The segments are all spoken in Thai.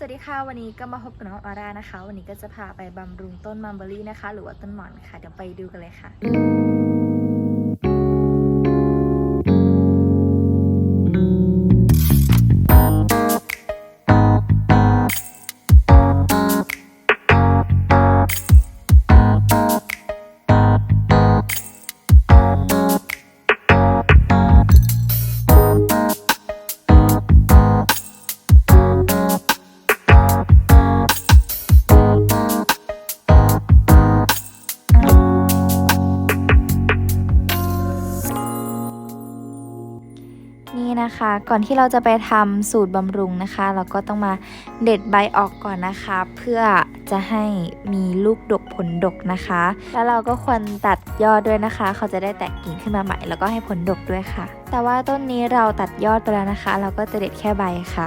สวัสดีค่ะ วันนี้ก็มาพบกับน้องออร่านะคะ วันนี้ก็จะพาไปบำรุงต้นมัมเบอรี่นะคะ หรือว่าต้นหมอนค่ะ เดี๋ยวไปดูกันเลยค่ะ นะคะ ก่อนที่เราจะไปทำสูตรบำรุงนะคะ เราก็ต้องมาเด็ดใบออกก่อนนะคะ เพื่อจะให้มีลูกดกผลดกนะคะ แล้วเราก็ควรตัดยอดด้วยนะคะ เขาจะได้แตกกิ่งขึ้นมาใหม่ แล้วก็ให้ผลดกด้วยค่ะ แต่ว่าต้นนี้เราตัดยอดไปแล้วนะคะ เราก็จะเด็ดแค่ใบค่ะ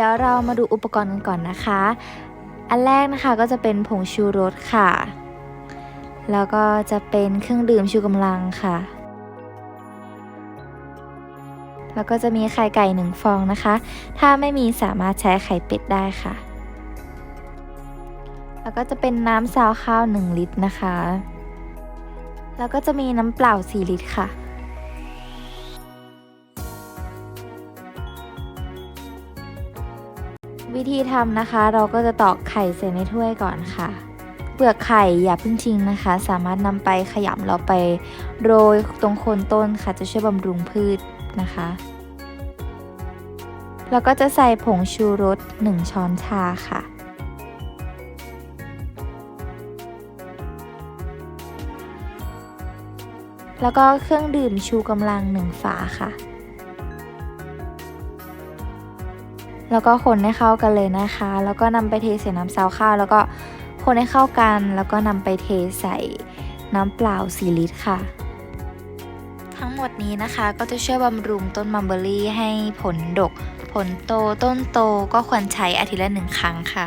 ดี๋ยวเรามาดูอุปกรณ์กันก่อนนะคะ อันแรกนะคะก็จะเป็นผงชูรสค่ะ แล้วก็จะเป็นเครื่องดื่มชูกำลังค่ะ แล้วก็จะมีไข่ไก่หนึ่งฟองนะคะ ถ้าไม่มีสามารถใช้ไข่เป็ดได้ค่ะ แล้วก็จะเป็นน้ำซาวข้าว 1 ลิตรนะคะ แล้วก็จะมีน้ำเปล่า 4 ลิตรค่ะ วิธีทำนะคะ เราก็จะตอกไข่ใส่ในถ้วยก่อนค่ะ เปลือกไข่อย่าเพิ่งทิ้งนะคะ สามารถนำไปขยำแล้วไปโรยตรงโคนต้นค่ะ จะช่วยบำรุงพืชนะคะ แล้วก็จะใส่ผงชูรส 1 ช้อนชาค่ะแล้วก็เครื่องดื่มชูกำลัง1ฝาค่ะ แล้วก็คนให้เข้ากันเลยนะคะ แล้วก็นำไปเทใส่น้ำซาวข้าว แล้วก็คนให้เข้ากัน แล้วก็นำไปเทใส่น้ำเปล่า4ลิตรค่ะ ทั้งหมดนี้นะคะก็จะช่วยบำรุงต้นมัมเบอรี่ให้ผลดก ผลโตต้นโตก็ควรใช้อาทิตย์ละหนึ่งครั้งค่ะ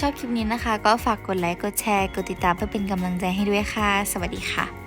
ชอบคลิปนี้นะคะ ก็ฝากกดไลค์ กดแชร์ กดติดตามเพื่อเป็นกำลังใจให้ด้วยค่ะ สวัสดีค่ะ